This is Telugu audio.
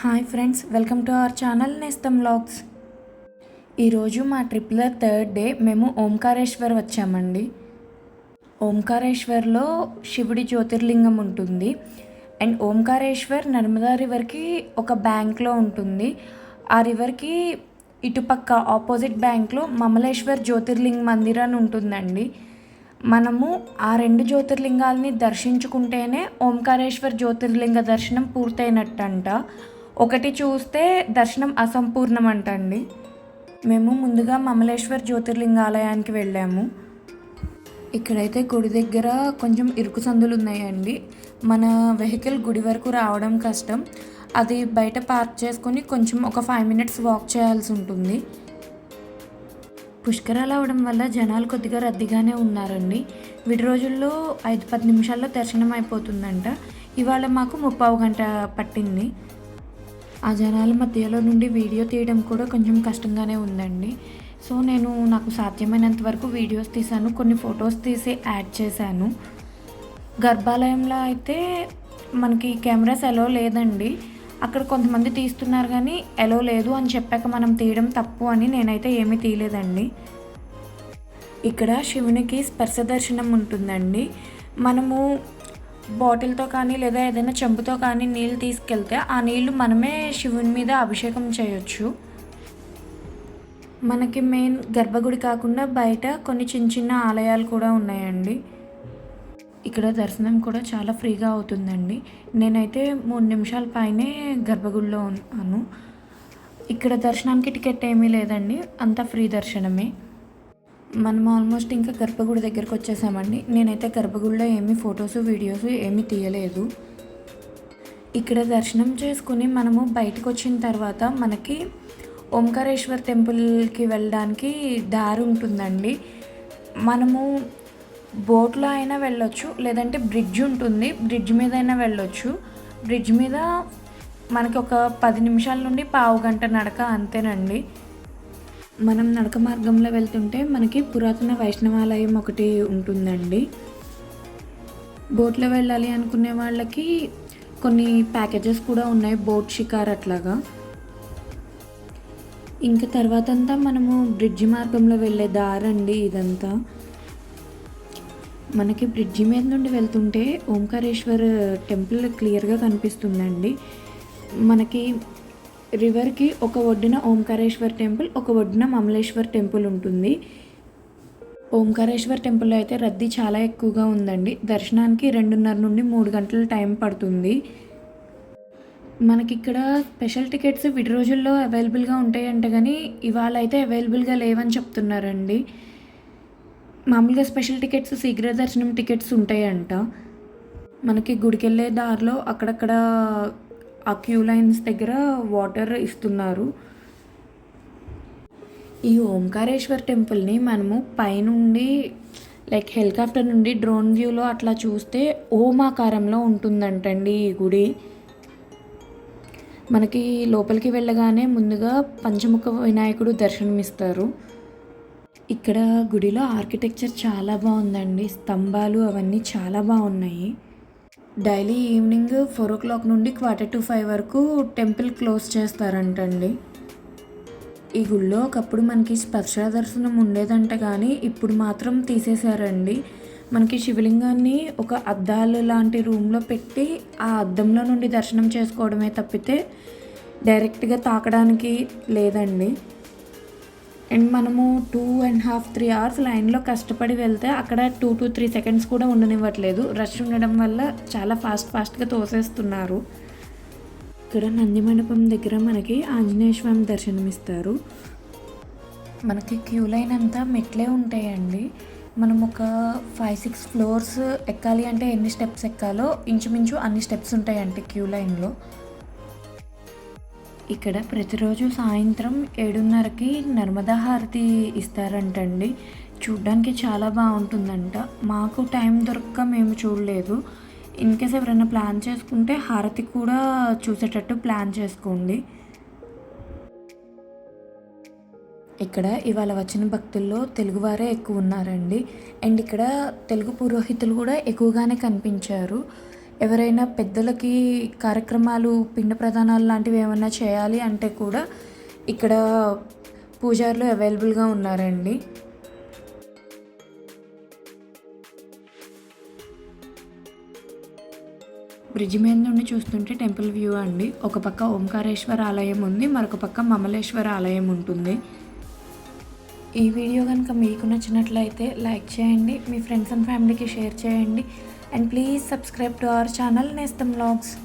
Hi friends welcome to our channel Nestham vlogs. ఈరోజు మా ట్రిప్లో థర్డ్ డే మేము ఓంకారేశ్వర్ వచ్చామండి. ఓంకారేశ్వర్లో శివుడి జ్యోతిర్లింగం ఉంటుంది. అండ్ ఓంకారేశ్వర్ నర్మదా రివర్కి ఒక బ్యాంక్లో ఉంటుంది. ఆ రివర్కి ఇటుపక్క ఆపోజిట్ బ్యాంక్లో మమలేశ్వర్ జ్యోతిర్లింగ మందిర్ అని ఉంటుందండి. మనము ఆ రెండు జ్యోతిర్లింగాల్ని దర్శించుకుంటేనే ఓంకారేశ్వర్ జ్యోతిర్లింగ దర్శనం పూర్తయినట్టంట. ఒకటి చూస్తే దర్శనం అసంపూర్ణం అంటండి మేము ముందుగా మమలేశ్వర్ జ్యోతిర్లింగాలయానికి వెళ్ళాము. ఇక్కడైతే గుడి దగ్గర కొంచెం ఇరుకు సందులు ఉన్నాయండి మన వెహికల్ గుడి వరకు రావడం కష్టం. అది బయట పార్క్ చేసుకొని కొంచెం ఒక ఫైవ్ మినిట్స్ వాక్ చేయాల్సి ఉంటుంది. పుష్కరాలు అవడం వల్ల జనాలు కొద్దిగా రద్దీగానే ఉన్నారండి. విడి రోజుల్లో ఐదు పది నిమిషాల్లో దర్శనం అయిపోతుందంట. ఇవాళ మాకు ముప్పావు గంట పట్టింది. ఆ జనాల మధ్యలో నుండి వీడియో తీయడం కూడా కొంచెం కష్టంగానే ఉందండి. సో నేను నాకు సాధ్యమైనంత వరకు వీడియోస్ తీశాను. కొన్ని ఫొటోస్ తీసి యాడ్ చేశాను. గర్భాలయంలో అయితే మనకి కెమెరాస్ ఎలో లేదండి. అక్కడ కొంతమంది తీస్తున్నారు కానీ ఎలో లేదు అని చెప్పాక మనం తీయడం తప్పు అని నేనైతే ఏమీ తీయలేదండి. ఇక్కడ శివునికి స్పర్శ దర్శనం ఉంటుందండి. మనము బాటిల్తో కానీ లేదా ఏదైనా చెంబుతో కానీ నీళ్ళు తీసుకెళ్తే ఆ నీళ్ళు మనమే శివుని మీద అభిషేకం చేయొచ్చు. మనకి మెయిన్ గర్భగుడి కాకుండా బయట కొన్ని చిన్న చిన్న ఆలయాలు కూడా ఉన్నాయండి. ఇక్కడ దర్శనం కూడా చాలా ఫ్రీగా అవుతుందండి. నేనైతే మూడు నిమిషాల పైనే గర్భగుడిలో ఉన్నాను. ఇక్కడ దర్శనానికి టికెట్ ఏమీ లేదండి. అంతా ఫ్రీ దర్శనమే. మనం ఆల్మోస్ట్ ఇంకా గర్భగుడి దగ్గరకు వచ్చేసామండి. నేనైతే గర్భగుడిలో ఏమీ ఫొటోస్ వీడియోస్ ఏమీ తీయలేదు. ఇక్కడ దర్శనం చేసుకుని మనము బయటకు వచ్చిన తర్వాత మనకి ఓంకారేశ్వర్ టెంపుల్కి వెళ్ళడానికి దారి ఉంటుందండి. మనము బోట్లో అయినా వెళ్ళొచ్చు లేదంటే బ్రిడ్జ్ ఉంటుంది. బ్రిడ్జ్ మీద అయినా వెళ్ళొచ్చు. బ్రిడ్జ్ మీద మనకి ఒక పది నిమిషాల నుండి పావు గంట నడక అంతేనండి. మనం నడక మార్గంలో వెళ్తుంటే మనకి పురాతన వైష్ణవాలయం ఒకటి ఉంటుందండి. బోట్లో వెళ్ళాలి అనుకునే వాళ్ళకి కొన్ని ప్యాకేజెస్ కూడా ఉన్నాయి బోట్ షికార్ అట్లాగా. ఇంకా తర్వాత అంతా మనము బ్రిడ్జి మార్గంలో వెళ్ళే దారండి ఇదంతా. మనకి బ్రిడ్జి మీద నుండి వెళ్తుంటే ఓంకారేశ్వర్ టెంపుల్ క్లియర్గా కనిపిస్తుందండి. మనకి రివర్కి ఒక ఒడ్డున ఓంకారేశ్వర్ టెంపుల్ ఒక ఒడ్డున మమలేశ్వర్ టెంపుల్ ఉంటుంది. ఓంకారేశ్వర్ టెంపుల్లో అయితే రద్దీ చాలా ఎక్కువగా ఉందండి. దర్శనానికి రెండున్నర నుండి మూడు గంటల టైం పడుతుంది. మనకి ఇక్కడ స్పెషల్ టికెట్స్ విడి రోజుల్లో అవైలబుల్గా ఉంటాయంట కానీ ఇవాళ అయితే అవైలబుల్గా లేవని చెప్తున్నారండి. మామూలుగా స్పెషల్ టికెట్స్ శీఘ్ర దర్శనం టికెట్స్ ఉంటాయంట. మనకి గుడికి వెళ్ళే దారిలో అక్కడక్కడ ఆ క్యూ లైన్స్ దగ్గర వాటర్ ఇస్తున్నారు. ఈ ఓంకారేశ్వర్ టెంపుల్ని మనము పైనుండి లైక్ హెలికాప్టర్ నుండి డ్రోన్ వ్యూలో అట్లా చూస్తే ఓమాకారంలో ఉంటుందంటండి ఈ గుడి. మనకి లోపలికి వెళ్ళగానే ముందుగా పంచముఖ వినాయకుడు దర్శనమిస్తారు. ఇక్కడ గుడిలో ఆర్కిటెక్చర్ చాలా బాగుందండి. స్తంభాలు అవన్నీ చాలా బాగున్నాయి. Daily evening four o'clock నుండి క్వార్టర్ టు ఫైవ్ వరకు టెంపుల్ క్లోజ్ చేస్తారంటండి. ఈ గుళ్ళో ఒకప్పుడు మనకి స్పర్శ దర్శనం ఉండేదంట కానీ ఇప్పుడు మాత్రం తీసేశారండి. మనకి శివలింగాన్ని ఒక అద్దాలు లాంటి రూమ్లో పెట్టి ఆ అద్దంలో నుండి దర్శనం చేసుకోవడమే తప్పితే డైరెక్ట్గా తాకడానికి లేదండి. అండ్ మనము two and half three hours లైన్లో కష్టపడి వెళ్తే అక్కడ టూ టు త్రీ సెకండ్స్ కూడా ఉండనివ్వట్లేదు. రష్ ఉండడం వల్ల చాలా ఫాస్ట్ ఫాస్ట్గా తోసేస్తున్నారు. ఇక్కడ నంది మండపం దగ్గర మనకి ఆంజనేయ స్వామి దర్శనమిస్తారు. మనకి క్యూ లైన్ అంతా మెట్లే ఉంటాయండి. మనం ఒక ఫైవ్ సిక్స్ ఫ్లోర్స్ ఎక్కాలి అంటే ఎన్ని స్టెప్స్ ఎక్కాలో ఇంచుమించు అన్ని స్టెప్స్ ఉంటాయండి క్యూ లైన్లో. ఇక్కడ ప్రతిరోజు సాయంత్రం ఏడున్నరకి నర్మదా హారతి ఇస్తారంటండి. చూడ్డానికి చాలా బాగుంటుందంట. మాకు టైం దొరక్క మేము చూడలేదు. ఇన్ కేస్ ఎవరైనా ప్లాన్ చేసుకుంటే హారతి కూడా చూసేటట్టు ప్లాన్ చేసుకోండి. ఇక్కడ ఇవాళ వచ్చిన భక్తుల్లో తెలుగువారే ఎక్కువ ఉన్నారండి. అండ్ ఇక్కడ తెలుగు పురోహితులు కూడా ఎక్కువగానే కనిపించారు. ఎవరైనా పెద్దలకి కార్యక్రమాలు పిండ ప్రదానాలు లాంటివి ఏమైనా చేయాలి అంటే కూడా ఇక్కడ పూజారులు అవైలబుల్గా ఉన్నారండి. బ్రిడ్జ్ మీద నుండి చూస్తుంటే టెంపుల్ వ్యూ అండి. ఒక పక్క ఓంకారేశ్వర ఆలయం ఉంది మరొక పక్క మమలేశ్వర ఆలయం ఉంటుంది. ఈ వీడియో కనుక మీకు నచ్చినట్లయితే లైక్ చేయండి మీ ఫ్రెండ్స్ అండ్ ఫ్యామిలీకి షేర్ చేయండి. and please subscribe to our channel Nestham Logs.